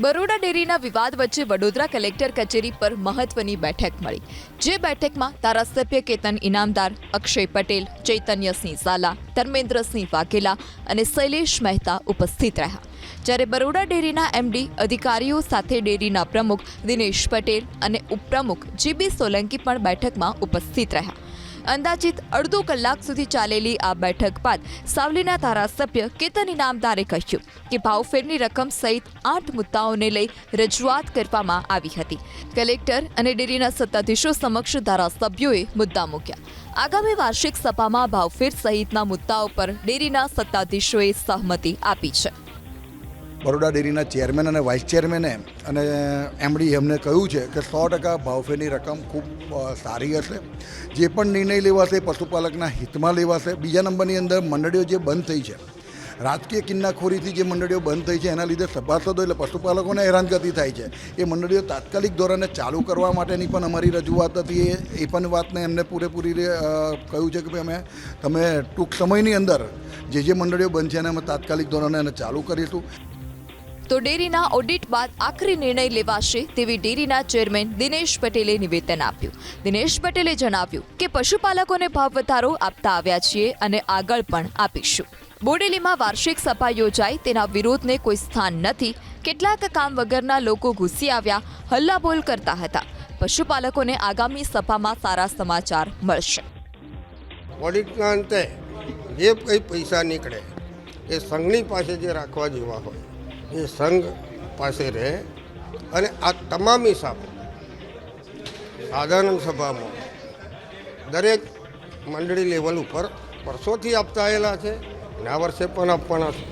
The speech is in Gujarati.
બરોડા ડેરીના વિવાદ વચ્ચે વડોદરા કલેક્ટર કચેરી પર મહત્વની બેઠક મળી, જે બેઠકમાં ધારાસભ્ય કેતન ઇનામદાર, અક્ષય પટેલ, ચૈતન્યસિંહ ઝાલા, ધર્મેન્દ્રસિંહ વાઘેલા અને શૈલેષ મહેતા ઉપસ્થિત રહ્યા. જ્યારે બરોડા ડેરીના એમડી અધિકારીઓ સાથે ડેરીના પ્રમુખ દિનેશ પટેલ અને ઉપપ્રમુખ જીબી સોલંકી પણ બેઠકમાં ઉપસ્થિત રહ્યા. અંદાજિત અડધો કલાક સુધી ચાલેલી આ બેઠક બાદ સાવલીના ધારાસભ્ય કેતન ઇનામદારે કહ્યું કે ભાવફેરની રકમ સહિત આઠ મુદ્દાઓને લઈ રજૂઆત કરવામાં આવી હતી. કલેક્ટર અને ડેરીના સત્તાધીશો સમક્ષ ધારાસભ્યોએ મુદ્દા મૂક્યા. આગામી વાર્ષિક સભામાં ભાવફેર સહિતના મુદ્દાઓ પર ડેરીના સત્તાધીશોએ સહમતિ આપી છે. બરોડા ડેરીના ચેરમેન અને વાઇસ ચેરમેને અને એમડી એમને કહ્યું છે કે સો ટકા ભાવફેરની રકમ ખૂબ સારી હશે. જે પણ નિર્ણય લેવાશે પશુપાલકના હિતમાં લેવાશે. બીજા નંબરની અંદર મંડળીઓ જે બંધ થઈ છે, રાજકીય કિન્નાખોરીથી જે મંડળીઓ બંધ થઈ છે, એના લીધે સભાસદો એટલે પશુપાલકોને હેરાનગતિ થાય છે. એ મંડળીઓ તાત્કાલિક ધોરણે ચાલુ કરવા માટેની પણ અમારી રજૂઆત હતી. એ પણ વાતને એમને પૂરેપૂરી કહ્યું છે કે ભાઈ અમે, તમે ટૂંક સમયની અંદર જે જે મંડળીઓ બંધ છે એને અમે તાત્કાલિક ધોરણે એને ચાલુ કરીશું. તો ડેરીના ઓડિટ બાદ આખરી નિર્ણય લેવાશે તેવી ડેરીના ચેરમેન દિનેશ પટેલે નિવેદન આપ્યું. દિનેશ પટેલે જણાવ્યું કે પશુપાલકોને ભાવ વધારો આપતા આવ્યા છીએ અને આગળ પણ આપીશું. બોડેલીમાં વાર્ષિક સભા યોજાઈ તેના વિરોધને કોઈ સ્થાન નથી. કેટલાક કામ વગરના લોકો ઘૂસી આવ્યા, હલ્લાબોલ કરતા હતા. પશુપાલકોને આગામી સભામાં સારા સમાચાર મળશે. અંતે જે કંઈ પૈસા નીકળે, એ સંઘની પાસે જે રાખવા જેવા હોય એ સંઘ પાસે રહે અને આ તમામ હિસાબો સાધારણ સભામાં દરેક મંડળી લેવલ ઉપર વર્ષોથી આપતા આવેલા છે અને આ વર્ષે પણ આપવાના છે.